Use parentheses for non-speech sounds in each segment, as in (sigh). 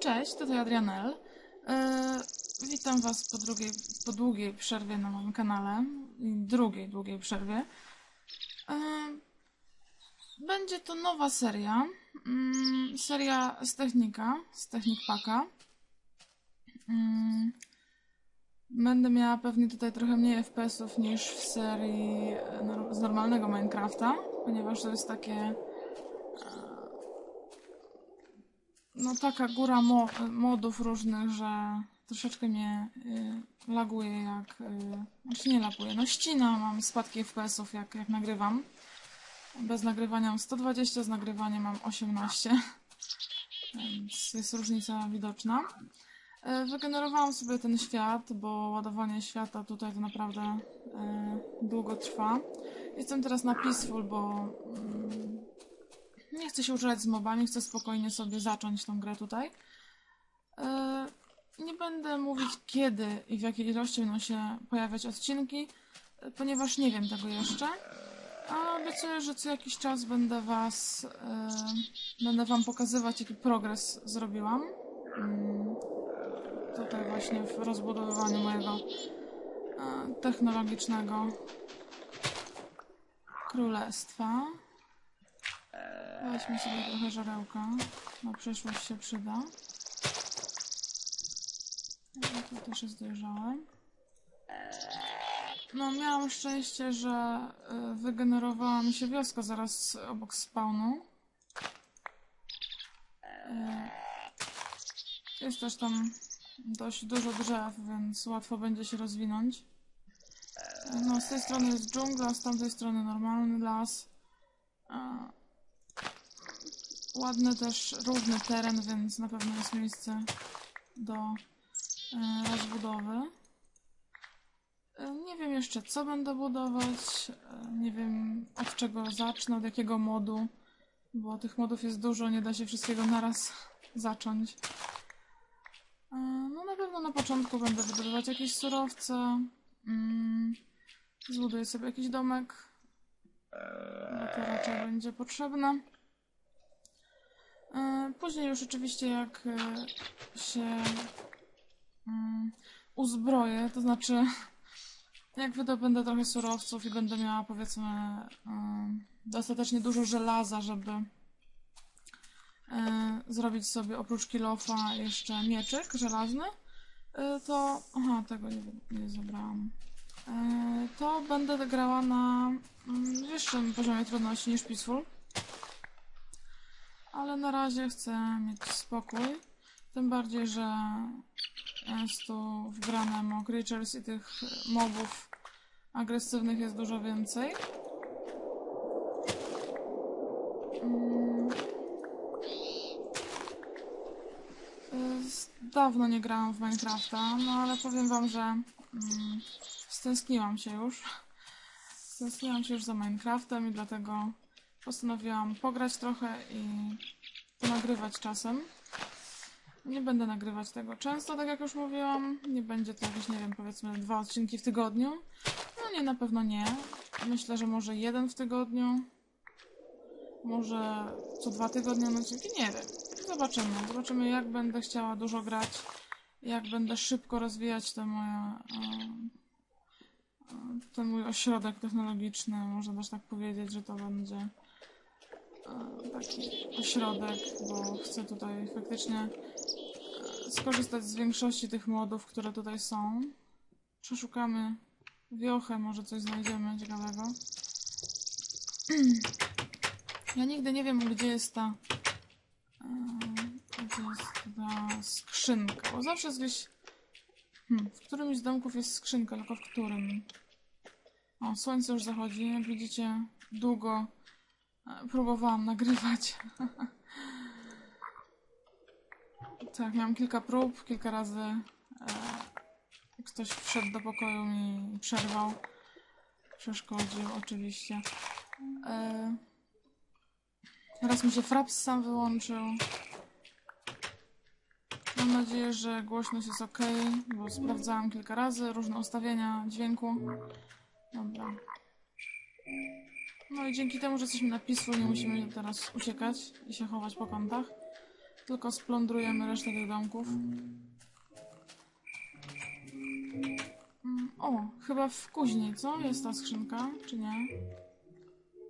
Cześć, tutaj Adrianel. E, witam Was po, drugiej, po długiej przerwie na moim kanale. Drugiej długiej przerwie. E, będzie to nowa seria. Mm, seria z technika, z Technik Paka. Mm, będę miała pewnie tutaj trochę mniej FPS-ów niż w serii e, z normalnego Minecrafta, ponieważ to jest takie no taka góra mo modów różnych, że troszeczkę mnie y, laguje jak... Y, znaczy nie laguje, no ścina, mam spadki FPS-ów jak, jak nagrywam. Bez nagrywania mam 120, z nagrywaniem mam 18. Więc jest różnica widoczna. Y, Wygenerowałam sobie ten świat, bo ładowanie świata tutaj to naprawdę y, długo trwa. Jestem teraz na Peaceful, bo mm, nie chcę się użerać z mobami, chcę spokojnie sobie zacząć tą grę tutaj. E, Nie będę mówić kiedy i w jakiej ilości będą się pojawiać odcinki, ponieważ nie wiem tego jeszcze. A obiecuję, że co jakiś czas będę was, e, będę wam pokazywać jaki progres zrobiłam. Mm, Tutaj właśnie w rozbudowywaniu mojego e, technologicznego królestwa. Weźmy sobie trochę żarełka. Na przyszłość się przyda. No, Tu też jest dojrzałe. No, miałam szczęście, że y, wygenerowała mi się wioska zaraz obok spawnu. Y, Jest też tam dość dużo drzew, więc łatwo będzie się rozwinąć. Y, No, z tej strony jest dżungla, z tamtej strony normalny las. Ładny też równy teren, więc na pewno jest miejsce do e, rozbudowy. E, nie wiem jeszcze co będę budować, e, nie wiem od czego zacznę, od jakiego modu, bo tych modów jest dużo, nie da się wszystkiego naraz zacząć. No na pewno na początku będę wydobywać jakieś surowce, mm, zbuduję sobie jakiś domek, bo to raczej będzie potrzebne. E, Później już oczywiście jak e, się mm, uzbroję, to znaczy (laughs) jak wydobędę trochę surowców i będę miała powiedzmy em, dostatecznie dużo żelaza, żeby e, zrobić sobie oprócz kilofa jeszcze mieczyk żelazny, e, to... Aha, tego nie, nie zabrałam. E, To będę grała na mm, wyższym poziomie trudności niż Peaceful. Ale na razie chcę mieć spokój. Tym bardziej, że jest tu wgrane mo creatures i tych mobów agresywnych jest dużo więcej. Mm. Dawno nie grałam w Minecrafta, no ale powiem wam, że mm, stęskniłam się już. Stęskniłam się już za Minecraftem i dlatego postanowiłam pograć trochę i nagrywać czasem. Nie będę nagrywać tego często, tak jak już mówiłam. Nie będzie to jakieś, nie wiem, powiedzmy dwa odcinki w tygodniu. No nie, na pewno nie. Myślę, że może jeden w tygodniu. Może co dwa tygodnie odcinki. Nie wiem. Zobaczymy. Zobaczymy, jak będę chciała dużo grać. Jak będę szybko rozwijać te moje... e, e, ten mój ośrodek technologiczny. Można też tak powiedzieć, że to będzie taki ośrodek, bo chcę tutaj faktycznie e, skorzystać z większości tych modów, które tutaj są. Przeszukamy wiochę, może coś znajdziemy ciekawego. (clears throat) Ja nigdy nie wiem, gdzie jest ta e, gdzie jest ta skrzynka, bo zawsze jest gdzieś hmm, w którymś z domków jest skrzynka, tylko w którym? O, słońce już zachodzi, jak widzicie, długo próbowałam nagrywać. (laughs) tak, miałam kilka prób, kilka razy e, ktoś wszedł do pokoju i przerwał. Przeszkodził, oczywiście. E, raz mi się fraps sam wyłączył. Mam nadzieję, że głośność jest ok, bo sprawdzałam kilka razy różne ustawienia dźwięku. Dobra. No i dzięki temu, że jesteśmy na Peaceful, nie musimy teraz uciekać i się chować po kątach. Tylko splądrujemy resztę tych domków. Mm, O, chyba w kuźni, co? Jest ta skrzynka, czy nie?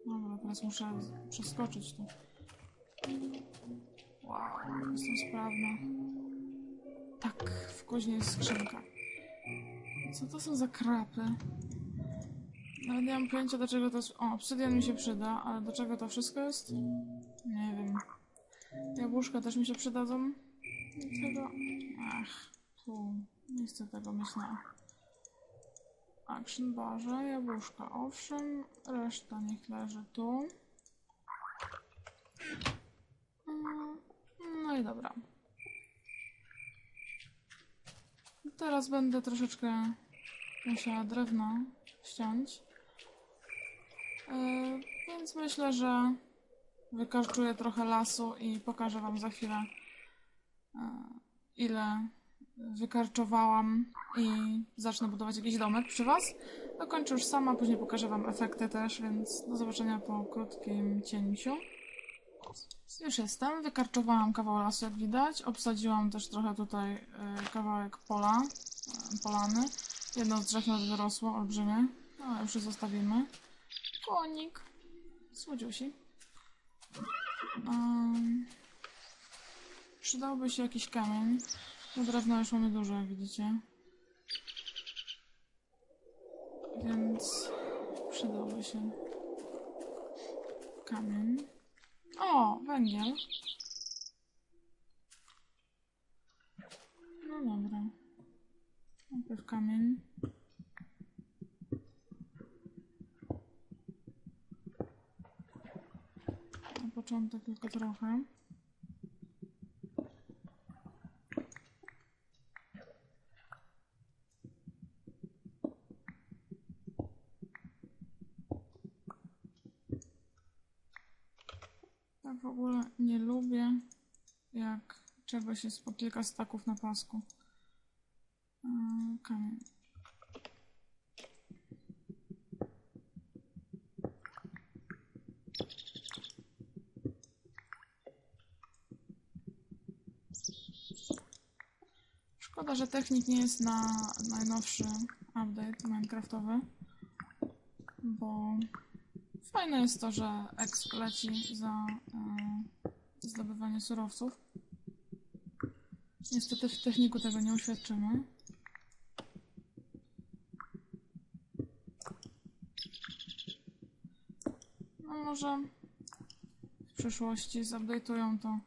Dobra, teraz muszę przeskoczyć tu. Wow, jestem sprawna. Tak, w kuźni jest skrzynka. Co to są za krapy? Nawet nie mam pojęcia do czego to. O, obsydian mi się przyda, ale do czego to wszystko jest? Nie wiem. Jabłuszka też mi się przydadzą. Do tego... Ach, tu. Nie chcę tego mieć na... Action barze, jabłuszka, owszem, reszta niech leży tu. Mm, No i dobra. Teraz będę troszeczkę musiała drewno ściąć. Yy, więc myślę, że wykarczuję trochę lasu i pokażę wam za chwilę yy, ile wykarczowałam i zacznę budować jakiś domek przy was. Dokończę już sama, później pokażę wam efekty też, więc do zobaczenia po krótkim cięciu. Już jestem, wykarczowałam kawał lasu jak widać, obsadziłam też trochę tutaj y, kawałek pola, polany. Jedno z drzew nawet wyrosło, olbrzymie, no ale już je zostawimy. Konik, słodziusi. Um, przydałby się jakiś kamień. No drewna już mamy dużo, jak widzicie. Więc przydałby się kamień. O, węgiel. No dobra. Najpierw kamień. Początek tylko trochę. Ja w ogóle nie lubię, jak czegoś jest po staków na pasku. Yy, Kamień. Szkoda, że technik nie jest na najnowszy update minecraftowy, bo Fajne jest to, że exp leci za e, zdobywanie surowców. Niestety w techniku tego nie uświadczymy. No może w przyszłości zupdate'ują to.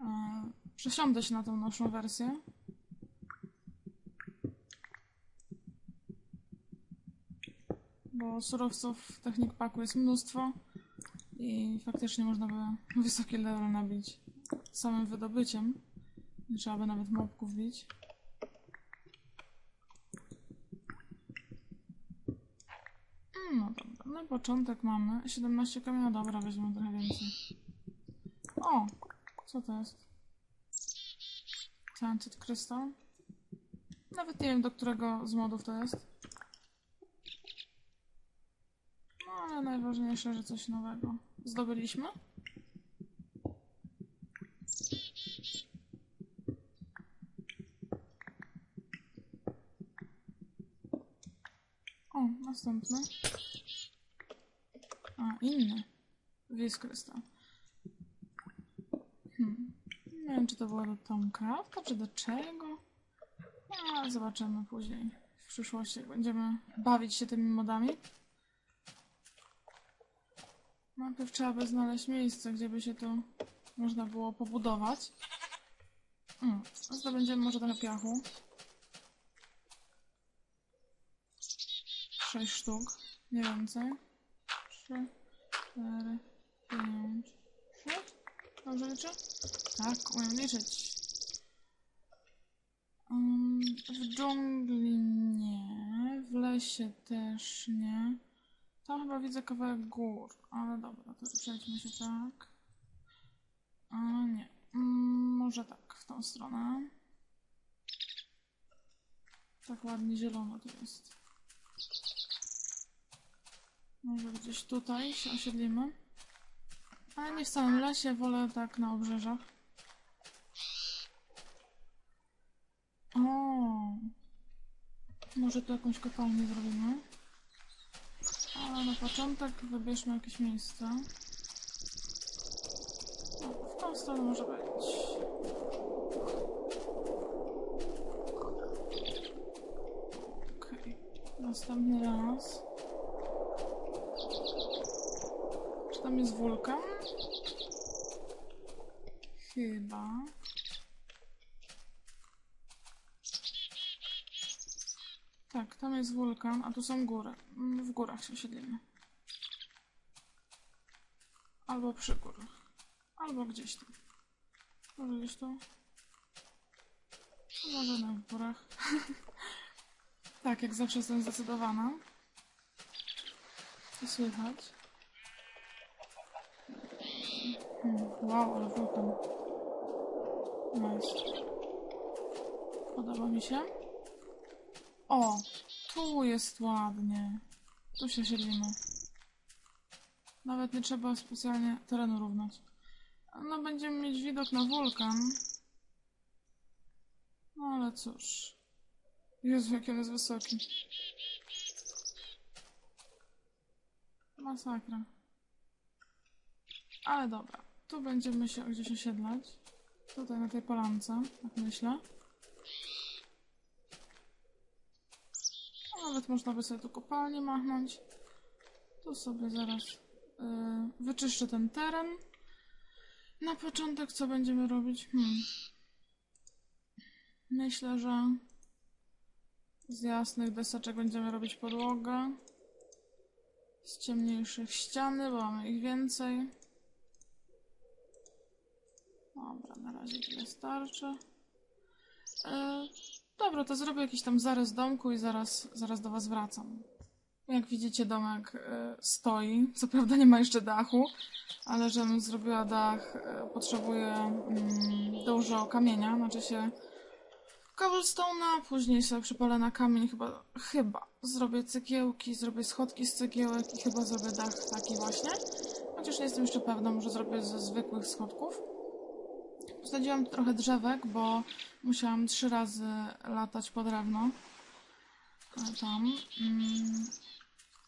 E, przesiądę się na tą nowszą wersję. Bo surowców Technik Packu jest mnóstwo i faktycznie można by wysoki level nabić samym wydobyciem. Nie trzeba by nawet mobków bić. No dobra, na początek mamy 17 kamienia, dobra, weźmiemy trochę więcej. O! Co to jest? Talented Crystal? Nawet nie wiem, do którego z modów to jest. No ale najważniejsze, że coś nowego zdobyliśmy. O, następny. A, inny. Wiz krystal. Hmm. Nie wiem, czy to było do Tomcrafta, czy do czego. No, ale zobaczymy później. W przyszłości, będziemy bawić się tymi modami. Najpierw trzeba by znaleźć miejsce, gdzie by się to można było pobudować. Mm. Zdobędziemy może trochę piachu. Sześć sztuk, nie więcej. Trzy, cztery, pięć, sześć. Dobrze liczę? Tak, umiem liczyć. Um, w dżungli nie, w lesie też nie. Tam chyba widzę kawałek gór, ale dobra, to przejdźmy się tak. A nie, mm, może tak, w tą stronę. Tak ładnie zielono tu jest. Może gdzieś tutaj się osiedlimy. Ale nie w samym lesie, wolę tak na obrzeżach. O, może tu jakąś kopalnię zrobimy. Ale na początek wybierzmy jakieś miejsce. W tą stronę może być. Okej. Następny raz. Czy tam jest wulkan? Chyba. Tak, tam jest wulkan, a tu są góry. Mm, W górach się siedlimy. Albo przy górach. Albo gdzieś tam. Może gdzieś tu? Może na górach. (laughs) tak, jak zawsze jestem zdecydowana. Co słychać? Wow, ale wulkan. Nice. Podoba mi się. O, tu jest ładnie. Tu się siedzimy. Nawet nie trzeba specjalnie terenu równać. No, będziemy mieć widok na wulkan. No, ale cóż. Jezu, jaki on jest wysoki. Masakra. Ale dobra. Tu będziemy się gdzieś osiedlać. Tutaj na tej polance, tak myślę. Nawet można by sobie tu kopalnię machnąć. Tu sobie zaraz yy, wyczyszczę ten teren. Na początek co będziemy robić? Hmm. Myślę, że z jasnych deseczek będziemy robić podłogę. Z ciemniejszych ściany, bo mamy ich więcej. Dobra, na razie tyle starczy. Yy, Dobra, to zrobię jakiś tam zarys domku i zaraz, zaraz do Was wracam. Jak widzicie, domek e, stoi. Co prawda nie ma jeszcze dachu, ale żebym zrobiła dach, e, potrzebuję mm, dużo kamienia, znaczy się cobblestone'a, później sobie przypalę na kamień, chyba, chyba zrobię cegiełki, zrobię schodki z cegiełek i chyba zrobię dach taki właśnie. Chociaż nie jestem jeszcze pewna, może zrobię ze zwykłych schodków. Posadziłam trochę drzewek, bo musiałam trzy razy latać po drewno. E, Tam. Mm,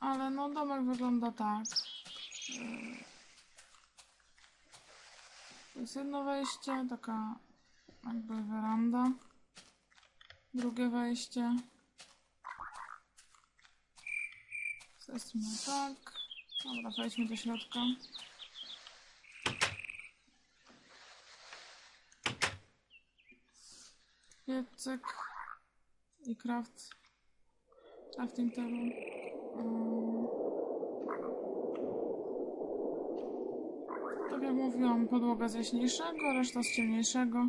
ale no domek wygląda tak. E, To jest jedno wejście, taka jakby weranda. Drugie wejście. Z tej strony tak. Dobra, wejdźmy do środka. Piecyk i craft crafting table. Mm. Tak jak mówiłam, podłoga z jaśniejszego, reszta z ciemniejszego.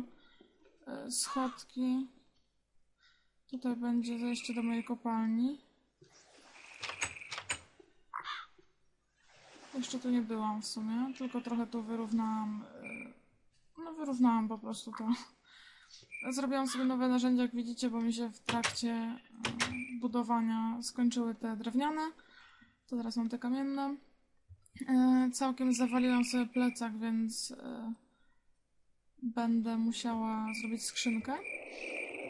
E, Schodki. Tutaj będzie zejście do mojej kopalni. Jeszcze tu nie byłam w sumie, tylko trochę tu wyrównałam. e, No wyrównałam po prostu to. Zrobiłam sobie nowe narzędzia, jak widzicie, bo mi się w trakcie e, budowania skończyły te drewniane. To teraz mam te kamienne. E, Całkiem zawaliłam sobie plecak, więc e, będę musiała zrobić skrzynkę.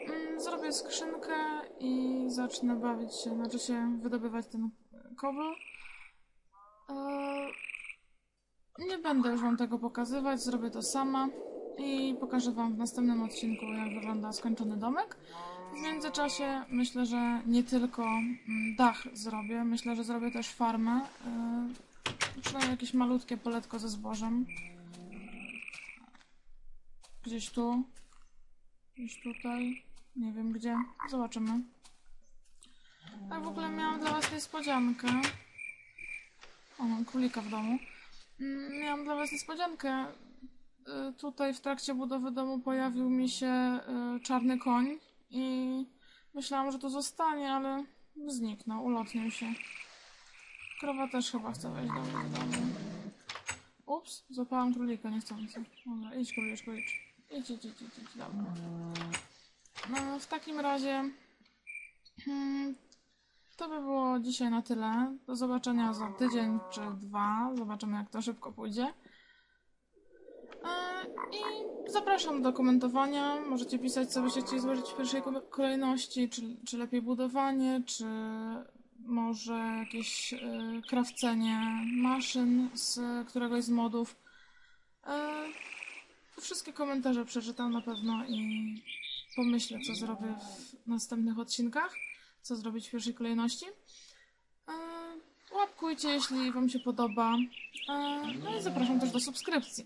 Mm, Zrobię skrzynkę i zacznę bawić się, znaczy się wydobywać ten kobel. E, Nie będę już Wam tego pokazywać, zrobię to sama i pokażę Wam w następnym odcinku, jak wygląda skończony domek. W międzyczasie myślę, że nie tylko mm, dach zrobię, myślę, że zrobię też farmę. Yy, przynajmniej jakieś malutkie poletko ze zbożem. Gdzieś tu. Gdzieś tutaj. Nie wiem gdzie. Zobaczymy. Tak w ogóle miałam dla Was niespodziankę. O, mam królika w domu. Mm, Miałam dla Was niespodziankę. Y, Tutaj w trakcie budowy domu pojawił mi się y, czarny koń i myślałam, że tu zostanie, ale zniknął, ulotnił się. Krowa też chyba chce wejść do mnie do. Ups, złapałam królika niechcący. Dobra, idź króliczku, idź. Idź, idź, idź, idź, idź, dobra. No, w takim razie hmm, to by było dzisiaj na tyle. Do zobaczenia za tydzień czy dwa. Zobaczymy, jak to szybko pójdzie. E, I Zapraszam do komentowania. Możecie pisać, co byście chcieli złożyć w pierwszej ko- kolejności, czy, czy lepiej budowanie, czy może jakieś y, krawcenie maszyn z któregoś z modów. Y, wszystkie komentarze przeczytam na pewno i pomyślę, co zrobię w następnych odcinkach, co zrobić w pierwszej kolejności. E, Łapkujcie, jeśli Wam się podoba. E, No i zapraszam też do subskrypcji.